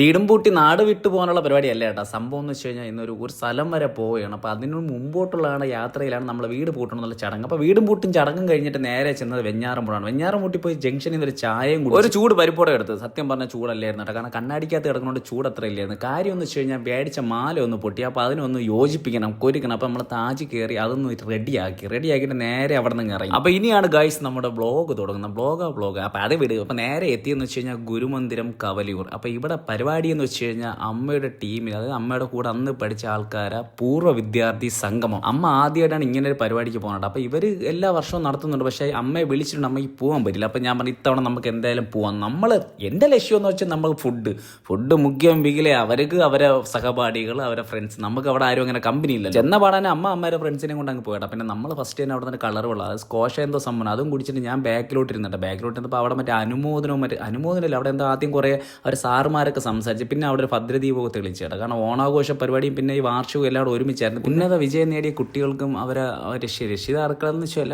വീടും പൂട്ടി നാട് വിട്ടു പോകാനുള്ള പരിപാടിയല്ല കേട്ടോ. സംഭവം എന്ന് വെച്ച് കഴിഞ്ഞാൽ ഇന്നൊരു ഒരു സ്ഥലം വരെ പോവുകയാണ്. അപ്പോൾ അതിന് മുമ്പോട്ടുള്ളതാണ് യാത്രയിലാണ് നമ്മൾ വീട് പൂട്ടണം എന്നുള്ള ചടങ്ങ്. അപ്പോൾ വീടും പൂട്ടും ചടങ്ങും കഴിഞ്ഞിട്ട് നേരെ ചെന്നത് വെഞ്ഞാറമ്പുഴാണ്. വെഞ്ഞാറമ്പൂട്ടി പോയി ജംഗ്ഷനിൽ നിന്ന് ഒരു ചായയും കൂടി ഒരു ചൂട് പരിപ്പോടെ എടുത്ത്. സത്യം പറഞ്ഞ ചൂടല്ലായിരുന്നു കേട്ടോ. കാരണം കണ്ണാടിക്കകത്ത് കിടക്കുന്നതുകൊണ്ട് ചൂട് അത്ര ഇല്ലായിരുന്നു. കാര്യം എന്ന് വെച്ച് കഴിഞ്ഞാൽ മേടിച്ച മാല ഒന്ന് പൊട്ടി. അപ്പോൾ അതിനൊന്ന് യോജിപ്പിക്കണം കൊരുക്കണം അപ്പോൾ നമ്മൾ താജ് കയറി അതൊന്ന് റെഡിയാക്കി. റെഡിയാക്കിയിട്ട് നേരെ അവിടെ നിന്ന് ഇറങ്ങി. അപ്പോൾ ഇനിയാണ് ഗൈസ് നമ്മുടെ ബ്ലോഗ് തുടങ്ങുന്നത്. ബ്ലോഗ് ബ്ലോഗ് അപ്പോൾ അത് വിടുക. അപ്പോൾ നേരെ എത്തിയെന്ന് വെച്ച് കഴിഞ്ഞാൽ ഗുരുമന്ദിരം കവലിയൂർ അപ്പോൾ ഇവിടെ പരിപാടി എന്ന് വെച്ച് കഴിഞ്ഞാൽ അമ്മയുടെ ടീമിൽ അതായത് അമ്മയുടെ കൂടെ അന്ന് പഠിച്ച ആൾക്കാരെ പൂർവ വിദ്യാർത്ഥി സംഗമം. അമ്മ ആദ്യമായിട്ടാണ് ഇങ്ങനെ ഒരു പരിപാടിക്ക് പോകുന്നത് അപ്പോൾ ഇവർ എല്ലാ വർഷവും നടത്തുന്നുണ്ട്. പക്ഷേ അമ്മയെ വിളിച്ചിട്ടുണ്ട്. അമ്മയ്ക്ക് പോകാൻ പറ്റില്ല. അപ്പോൾ ഞാൻ പറഞ്ഞു ഇത്തവണ നമുക്ക് എന്തായാലും പോവാം. നമ്മൾ എന്റെ ലക്ഷ്യം എന്ന് വെച്ചാൽ നമ്മൾ ഫുഡ് ഫുഡ് മുഖ്യം വികിലെ അവർക്ക് അവരെ സഹപാഠികൾ അവരെ ഫ്രണ്ട്സ് നമുക്ക് അവിടെ ആരും അങ്ങനെ കമ്പനി ഇല്ല ചെന്ന പാടാൻ അമ്മ അമ്മയുടെ ഫ്രണ്ട്സിനെ കൊണ്ട് അങ്ങ് പോയടാ പിന്നെ നമ്മൾ ഫസ്റ്റ് തന്നെ അവിടെ നിന്ന് കളർ വെള്ളം. അത് സ്കോഷ എന്തോ സംഭവം അതും കുടിച്ചിട്ട് ഞാൻ ബാക്കിലോട്ട് ഇരുന്നുണ്ട് ബാക്കിലോട്ട് ഇരുന്നപ്പോൾ അവിടെ മറ്റേ അനുമോദനവും മറ്റേ അനുമോദനമില്ല. അവിടെ എന്തോ ആദ്യം കുറേ അവർ സാറുമാരൊക്കെ സംസാരിച്ച് പിന്നെ അവിടെ ഒരു ഭദ്രദീപമൊക്കെ തെളിച്ചേട്ടാ കാരണം ഓണാഘോഷ പരിപാടിയും പിന്നെ ഈ വാർഷികവും എല്ലാവരും ഒരുമിച്ചായിരുന്നു. ഉന്നത വിജയം നേടിയ കുട്ടികൾക്കും അവരെ രക്ഷ രക്ഷിതാക്കളെന്ന് വെച്ചാൽ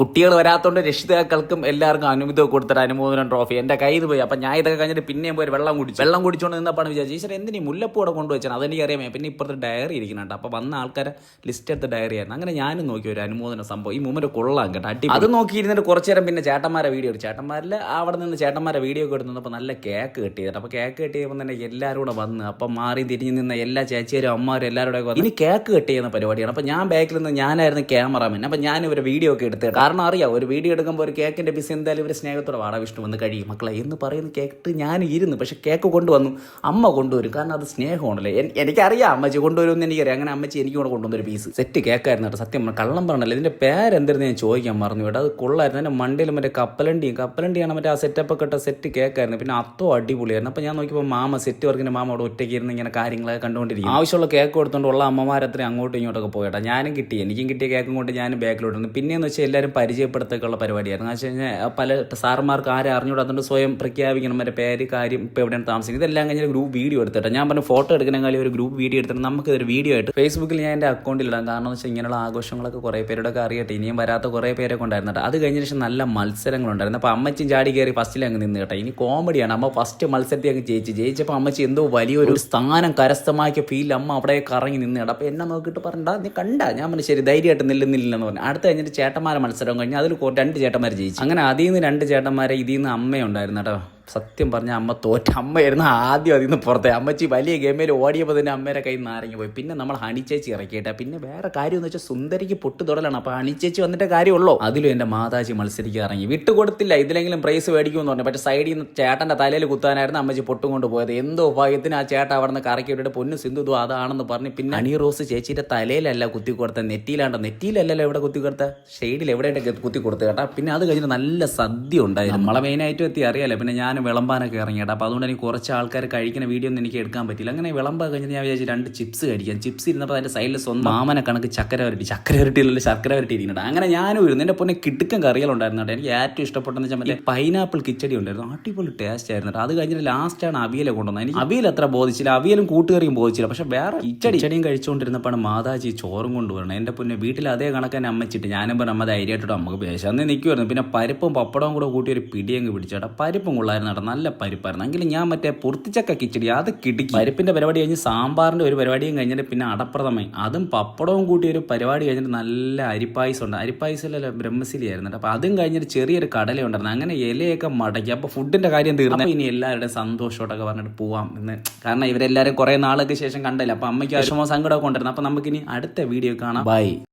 കുട്ടികൾ വരാത്തതുകൊണ്ട് രക്ഷിതാക്കൾക്കും എല്ലാവർക്കും അനുമതി കൊടുത്തിട്ട് അനുമോദനം ട്രോഫി. എന്റെ കയ്യിൽ പോയി. അപ്പം ഞാൻ ഇതൊക്കെ കഴിഞ്ഞിട്ട് പിന്നെയും പോയി വെള്ളം കുടിച്ചു. വെള്ളം കുടിച്ചുകൊണ്ട് നിന്നപ്പോൾ വിചാരിച്ചു ഈശ്വരൻ എന്തിനീ മുല്ലപ്പൂ കൊണ്ടുവച്ചാൽ അതെനിക്ക് അറിയാമേ. പിന്നെ ഇപ്പുറത്തെ ഡയറി ഇരിക്കുന്നുണ്ട്. അപ്പോൾ വന്ന ആൾക്കാരെ ലിസ്റ്റ് എടുത്ത ഡയറി ആയിരുന്നു. അങ്ങനെ ഞാനും നോക്കി ഒരു അനുമോദന സംഭവം. ഈ മൂമ്മര് കൊള്ളാം കേട്ടോ. അടി അത് നോക്കിയിരുന്നിട്ട് കുറച്ച് നേരം പിന്നെ ചേട്ടന്മാരെ വീഡിയോ എടുത്തു. ചേട്ടന്മാരിൽ അവിടെ നിന്ന് ചേട്ടന്മാരെ വീഡിയോ ഒക്കെ എടുത്തപ്പോൾ നല്ല കേക്ക് കിട്ടിയത്. അപ്പോൾ കേക്ക് കിട്ടിയപ്പോൾ തന്നെ എല്ലാവരും കൂടെ വന്ന് അപ്പം മാറി തിരിഞ്ഞ് നിന്ന എല്ലാ ചേച്ചിയരും അമ്മമാരും എല്ലാവരും കൂടെ ഇനി കേക്ക് കട്ട് ചെയ്യുന്ന പരിപാടിയാണ്. അപ്പം ഞാൻ ബാക്കിൽ നിന്ന് ഞാനായിരുന്നു ക്യാമറാമാൻ. അപ്പം ഞാൻ ഇവരെ വീഡിയോ ഒക്കെ എടുത്തത് കാരണം അറിയാം ഒരു വീഡിയോ എടുക്കുമ്പോൾ ഒരു കേക്കിന്റെ ബിസ് എന്തായാലും ഇവർ സ്നേഹത്തോടെ വാടാ വിഷ്ണു വന്ന് കഴിയും. മക്കളെ എന്ന് പറയുന്ന കേക്ക് ഞാൻ ഇരുന്നു. പക്ഷേ കേക്ക് കൊണ്ടുവന്നു. അമ്മ കൊണ്ടുവരും. കാരണം അത് സ്നേഹമാണല്ലേ. എനിക്കറിയാം അമ്മച്ചി കൊണ്ടുവരുമെന്ന് എനിക്കറിയാം. അങ്ങനെ അമ്മച്ചി എനിക്ക് കൂടെ കൊണ്ടുവന്ന ഒരു പീസ് സെറ്റ് കേക്കായിരുന്നു കേട്ടോ. സത്യം കള്ളം പറഞ്ഞല്ലോ. ഇതിന്റെ പേരെന്തായിരുന്നു ഞാൻ ചോദിക്കാൻ മറന്നു കേട്ടോ അത് കൊള്ളായിരുന്നു. എന്റെ മണ്ടയിൽ മറ്റേ കപ്പലണ്ടിയും കപ്പലണ്ടിയാണ് മറ്റേ ആ സെറ്റപ്പ് ഒക്കെ ഇട്ട സെറ്റ് കേക്കായിരുന്നു. പിന്നെ അത്തോ അടിപൊളിയായിരുന്നു. അപ്പോൾ ഞാൻ നോക്കിയപ്പോൾ മാമ സെറ്റ് വർക്കിന്റെ മാമ അവിടെ ഒറ്റയ്ക്ക് ഇരുന്ന് ഇങ്ങനെ കാര്യങ്ങളൊക്കെ കണ്ടുകൊണ്ടിരിക്കും ആവശ്യമുള്ള കേക്ക് കൊടുത്തുകൊണ്ട് ഉള്ള അമ്മമാരത്രയും അങ്ങോട്ടും ഇങ്ങോട്ടൊക്കെ പോയിട്ടാ ഞാനും കിട്ടി. എനിക്കും കിട്ടിയ കേക്കും കൊണ്ട് ഞാൻ ബാക്കിലോട്ടുണ്ട് പിന്നെയെന്ന് വെച്ചാൽ എല്ലാവരും പരിചയപ്പെടുത്തൊക്കെയുള്ള പരിപാടിയായിരുന്നു. എന്ന് വെച്ച് കഴിഞ്ഞാൽ പല സാറന്മാർക്ക് ആരും അറിഞ്ഞുകൂടാത്തതുകൊണ്ട് സ്വയം പ്രഖ്യാപിക്കണം മറ്റേ പേര് കാര്യം ഇപ്പോൾ എവിടെയാണ് താമസിക്കുന്നത്. ഇതെല്ലാം കഴിഞ്ഞാൽ ഗ്രൂപ്പ് വീഡിയോ എടുത്തിട്ട്. ഞാൻ പറഞ്ഞു ഫോട്ടോ എടുക്കണമെങ്കിൽ ഒരു ഗ്രൂപ്പ് വീഡിയോ എടുത്തിട്ട് നമുക്ക് ഒരു വീഡിയോ ആയിട്ട് ഫേസ്ബുക്കിൽ ഞാൻ എന്റെ അക്കൗണ്ടിൽ ഇടാം. കാരണം എന്ന് വെച്ചാൽ ഇങ്ങനെയുള്ള ആഘോഷങ്ങളൊക്കെ കുറേ പേരോടൊക്കെ അറിയട്ടെ. ഇനിയും വരാത്ത കുറേ പേരൊക്കെ ഉണ്ടായിരുന്നു അത് കഴിഞ്ഞ ശേഷം നല്ല മത്സരങ്ങളുണ്ടായിരുന്നു. അപ്പോൾ അമ്മച്ചും ചാടി കയറി ഫസ്റ്റിൽ അങ്ങ് നിന്ന് കേട്ടോ. ഇനി കോമഡിയാണ് അമ്മ ഫസ്റ്റ് മത്സരത്തിൽ അങ്ങ് ജയിച്ചു ജയിച്ചപ്പോൾ അമ്മച്ചി എന്തോ വലിയൊരു സ്ഥാനം കരസ്ഥമാക്കിയ ഫീൽ അമ്മ അവിടെ കറങ്ങി നിന്നിട അപ്പം അപ്പോൾ എന്നെ നോക്കിയിട്ട് പറഞ്ഞാ നീ കണ്ട? ഞാൻ പറഞ്ഞു ശരി ധൈര്യമായിട്ട് നില്ലുന്നില്ലെന്ന് പറഞ്ഞു. അടുത്ത കഴിഞ്ഞിട്ട് ചേട്ടന്മാരെ മത്സരം കഴിഞ്ഞ് അതിൽ രണ്ട് ചേട്ടന്മാർ ജയിച്ചു. അങ്ങനെ അതിൽ നിന്ന് രണ്ട് ചേട്ടന്മാരെ ഇതിൽ നിന്ന് അമ്മയുണ്ടായിരുന്നു കേട്ടോ സത്യം പറഞ്ഞ അമ്മ തോറ്റ അമ്മയായിരുന്നു ആദ്യം അതിൽ നിന്ന് പുറത്തെ. അമ്മച്ചി വലിയ ഗെയിമിൽ ഓടിയപ്പോൾ തന്നെ അമ്മേരെ കയ്യിൽ നിന്ന് ആരെങ്കിലും പോയി. പിന്നെ നമ്മൾ ഹണിച്ചേച്ചി ഇറക്കിയിട്ട്. പിന്നെ വേറെ കാര്യം എന്ന് വെച്ചാൽ സുന്ദരിക്ക് പൊട്ടു തുടലാണ് അപ്പോൾ ഹണിച്ചേച്ചി വന്നിട്ട് കാര്യമുള്ളൂ. അതിലും എന്റെ മാതാജി മത്സരിക്കാൻ ഇറങ്ങി. വിട്ടുകൊടുത്തില്ല ഇതിലെങ്കിലും പ്രൈസ് മേടിക്കുമെന്ന് പറഞ്ഞു. പക്ഷേ സൈഡിൽ നിന്ന് ചേട്ടന്റെ തലയിൽ കുത്താനായിരുന്നു അമ്മച്ചി പൊട്ടും കൊണ്ട് പോയത്. എന്തോ ഭാഗ്യത്തിന് ആ ചേട്ടൻ അവിടെ നിന്ന് കറക്കി വിട്ടിട്ട് പൊന്നു സിന്ധു ദോ അതാണെന്ന് പറഞ്ഞ് പിന്നെ അണി റോസ് ചേച്ചിയുടെ തലയിലല്ല കുത്തി കൊടുത്ത. നെറ്റിയിലാണ്ടോ. നെറ്റിയിലല്ലല്ലോ എവിടെ കുത്തി കൊടുത്ത? ഷെയ്ഡിൽ എവിടെയായിട്ട് കുത്തി കൊടുത്ത് കേട്ടാ. പിന്നെ അത് കഴിഞ്ഞിട്ട് നല്ല സദ്യ ഉണ്ടായിരുന്നു. നമ്മളെ മെയിനായിട്ടും എത്തി. അറിയാലോ. പിന്നെ ഞാൻ വിളമ്പാനൊക്കെ ഇറങ്ങിയിട്ട് അപ്പോൾ അതുകൊണ്ട് എനിക്ക് കുറച്ച് ആൾക്കാർ കഴിക്കുന്ന വീഡിയോ ഒന്നും എനിക്ക് എടുക്കാൻ പറ്റില്ല അങ്ങനെ വിളമ്പ് കഴിഞ്ഞിട്ട് ഞാൻ വിചാരിച്ചു രണ്ട് ചിപ്സ് കഴിക്കാം. ചിപ്സ് ഇരുന്നപ്പോൾ അതിന്റെ സൈഡിൽ സ്വന്തം മാമനെ കണക്ക് ചക്കര വരട്ടി. ചക്കര വരട്ടിയില്ല ശർക്കര വരട്ടി ഇരിക്കുന്നുണ്ട് അങ്ങനെ ഞാനും ഇരുന്നു എന്റെ പൊന്നെ കിടുക്കൻ കറികളുണ്ടായിരുന്നു എനിക്ക് ഏറ്റവും ഇഷ്ടപ്പെട്ടെന്ന് വെച്ചാൽ മറ്റേ പൈനാപ്പിൾ കിച്ചടി ഉണ്ടായിരുന്നു. അടിപൊളി ടേസ്റ്റ് ആയിരുന്നു അത് കഴിഞ്ഞിട്ട് ലാസ്റ്റാണ് അവിയലെ കൊണ്ടുവന്നത്. എനിക്ക് അവിയൽ അത്ര ബോധിച്ചില്ല. അവിയലും കൂട്ടുകറിയും ബോധിച്ചില്ല. പക്ഷേ വേറെ കിച്ചടി. കിച്ചടിയും കഴിച്ചുകൊണ്ടിരുന്നപ്പോഴാണ് മാതാജി ചോറും കൊണ്ടുവരണം എന്റെ പൊന്നെ വീട്ടിൽ അതേ കണക്കാൻ അമ്മച്ചിട്ട് ഞാനും പറഞ്ഞ അമ്മ ധൈര്യമായിട്ടോ നമുക്ക് പേശാന്ന് നിൽക്കുമായിരുന്നു പിന്നെ പരിപ്പും പപ്പടവും കൂടെ കൂട്ടി ഒരു പിടിയങ്ങ് പിടിച്ചേട്ടാ പരിപ്പും കൊള്ളായിരുന്നു. കേട്ടോ നല്ല പരിപ്പായിരുന്നു. എങ്കിലും ഞാൻ മറ്റേ പൊർത്തിച്ചക്ക കിച്ചടി അത് കിടുക്കി. പരിപ്പിന്റെ പരിപാടി കഴിഞ്ഞ് സാമ്പാറിന്റെ ഒരു പരിപാടിയും കഴിഞ്ഞിട്ട് പിന്നെ അടപ്രഥമയും അതും പപ്പടവും കൂട്ടി ഒരു പരിപാടി കഴിഞ്ഞിട്ട് നല്ല അരിപ്പായസം ഉണ്ട്. അരിപ്പായസമല്ല ബ്രഹ്മശിലി ആയിരുന്നു കേട്ടോ. അപ്പൊ അതും കഴിഞ്ഞിട്ട് ചെറിയൊരു കടല ഉണ്ടായിരുന്നു അങ്ങനെ ഇലയൊക്കെ മടക്കി. അപ്പൊ ഫുഡിന്റെ കാര്യം തീർന്നു. ഇനി എല്ലാവരുടെയും സന്തോഷോട്ടൊക്കെ പറഞ്ഞിട്ട് പോവാം എന്ന്. കാരണം ഇവരെല്ലാവരും കുറെ നാളൊക്കെ ശേഷം കണ്ടല്ലോ? അപ്പൊ അമ്മയ്ക്ക് വിഷമോ സങ്കടമൊക്കെ ഉണ്ടായിരുന്നു അപ്പൊ നമുക്കിനി അടുത്ത വീഡിയോ കാണാം. ബൈ